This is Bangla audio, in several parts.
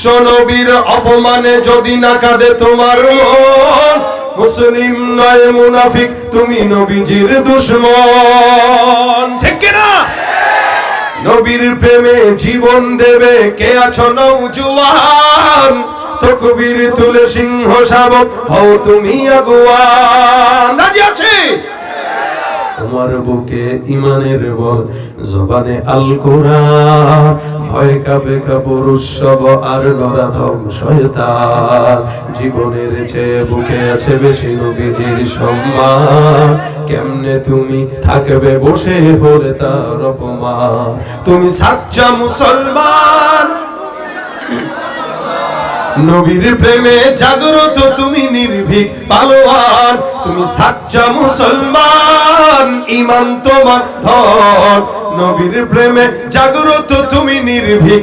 বিশ্ব নবীর অপমানে যদি না কাঁদে তোমার মুসলিম নয়, মুনাফিক, তুমি নবীজির দুশ্মন। ঠিক কিনা নবীর প্রেমে জীবন দেবে কে আছো নৌজুয়ান তকবীর তুলে সিংহ শাবক হও তুমি আগুয়ান। রাজি আছে? তোমার বুকে ইমানের বল, জবানে আল কোরআন ভয় কাপে কাপড় উৎসব আর নরাধম শয়তান। জীবনের চেয়ে বুকে আছে বেশি নবীজির সম্মান। কেমনে তুমি থাকবে বসে হলে তার অপমান? তুমি সাচ্চা মুসলমান নবীর প্রেমে জাগ্রত তুমি নির্ভীক পালোয়ান। তুমি সাচ্চা মুসলমান ইমান তোমার ধন। নবীর প্রেমে জাগ্রত তুমি নির্ভীক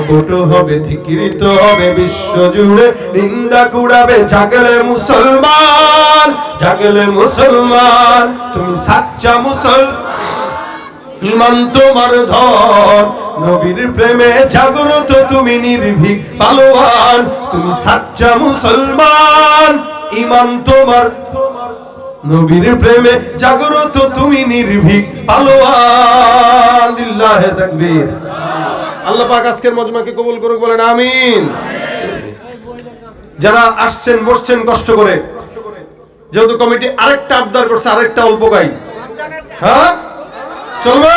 ভয়কুট হবে, ধিকৃত হবে বিশ্ব জুড়ে নিন্দা কুড়াবে। জাগলে মুসলমান জাগলে মুসলমান, তুমি সাচ্চা মুসল। ইমান তোমার ধন, নবীর প্রেমে জাগ্রত তুমি নির্ভীক পালোয়ান, তুমি সাচ্চা মুসলমান ইমান তোমার নবীর প্রেমে জাগ্রত তুমি নির্ভীক পালোয়ান। লিল্লাহে তাকবীর। আল্লাহ পাক আজকের মজমাকে কবুল করুক, বলেন আমিন। যারা আসছেন, বসছেন, কষ্ট করে। যেহেতু কমিটি আরেকটা আবদার করছে, আরেকটা অল্প গাই। হ্যাঁ? চলবে?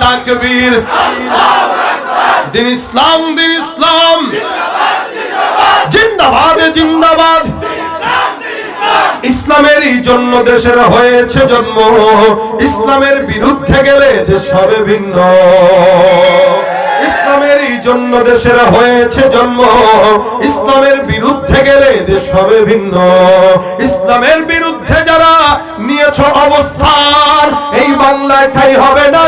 তাকবীর। দিন ইসলাম দিন ইসলাম। জিন্দাবাদ জিন্দাবাদ। ইসলামেরই জন্য দেশের হয়েছে জন্ম। ইসলামের বিরুদ্ধে গেলে দেশ হবে ভিন্ন। ইসলামেরই জন্য দেশের হয়েছে জন্ম। ইসলামের বিরুদ্ধে গেলে দেশ হবে ভিন্ন। ইসলামের বিরুদ্ধে যারা নিয়েছ অবস্থান, এই বাংলায় ঠাই হবে না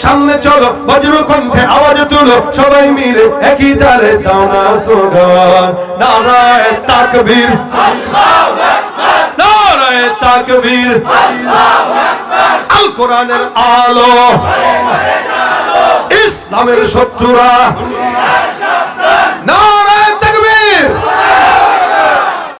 সামনে চলো বজ্র কণ্ঠে আওয়াজ তুলো, সবাই মিলে একই তালে দাও না স্লোগান নারায় তাকবীর। নারায় তাকবীর। আল কোরআনের আলো। ইসলামের শত্রুরা। না